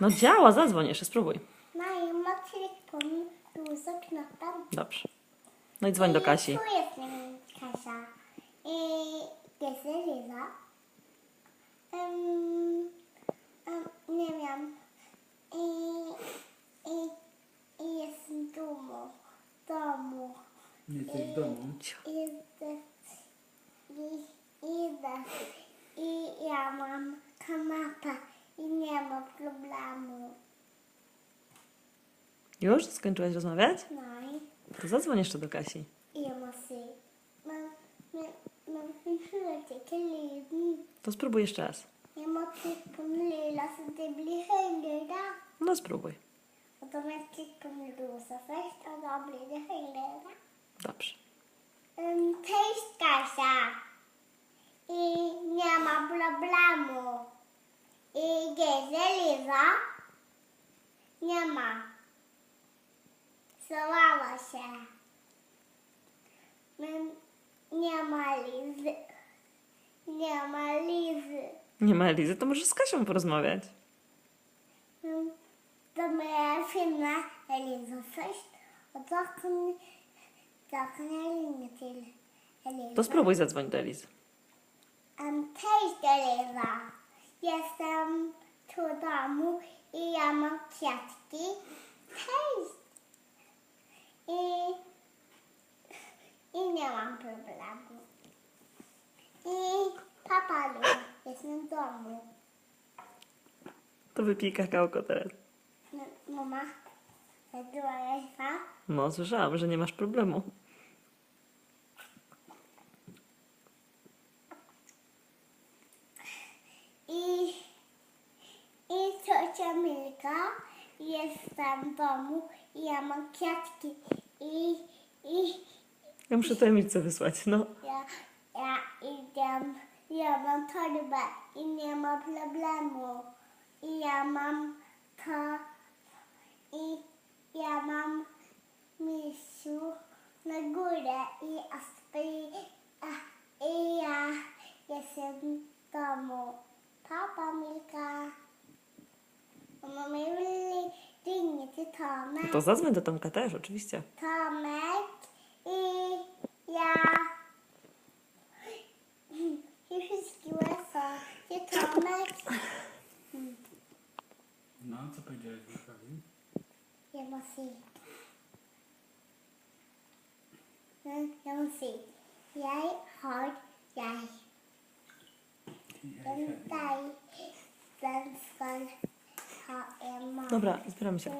No działa, zadzwoń jeszcze, spróbuj. Nej, man tryck på rosa knappen. Dobrze. No i dzwoń do Kasi. Tu jest Kasia. I jest Liza. Um, um, nie wiem. I, i, i jest w domu. domu. Nie jesteś w domu. Idę, i, idę. I ja mam kanapę i nie ma problemu. Już? Skończyłaś rozmawiać? Nej. To zadzwoń jeszcze do Kasi. Men, men, men hur hör till lyden? To spróbuj jeszcze raz. Lilla så det blir högre. No spróbuj. Först och då blir det högre. Dobrze. Cześć Kasia. I nie ma problemu. I Liza? Nie ma. Złamała się. Nie ma Lizy. Nie ma Lizy. Nie ma Elizy, to możesz z Kasią porozmawiać. Då måste jag finna Eliza Eliza. To spróbuj zadzwoń do Elizy. Cześć Eliza. Jestem tu domu i ja mam kwiatki. Cześć. I, I nie mam problemu. I papa Liza jest w domu. To wypij kakałko teraz. M- Mama, była Liza. No, słyszałam, że nie masz problemu. I, i ciocia Milka jest tam w domu i ja mam kwiatki. I, i Ja muszę to Emilce wysłać, no. ja, ja idę, ja mam torbę i nie ma problemu. I ja mam to i ja mam misiu na górę i aspiri, a, i ja jestem w domu. Papa Milka. Mama mi vill ringa till Tomek. To zadzwoń do Tomka też, oczywiście. Tomek i ja. Skriver jag så? Till Tomek. No, co powiedziałeś Łukasowi? Jag måste se. Men Jag måste se. Jag har jag. Den Dobra, zbieramy się.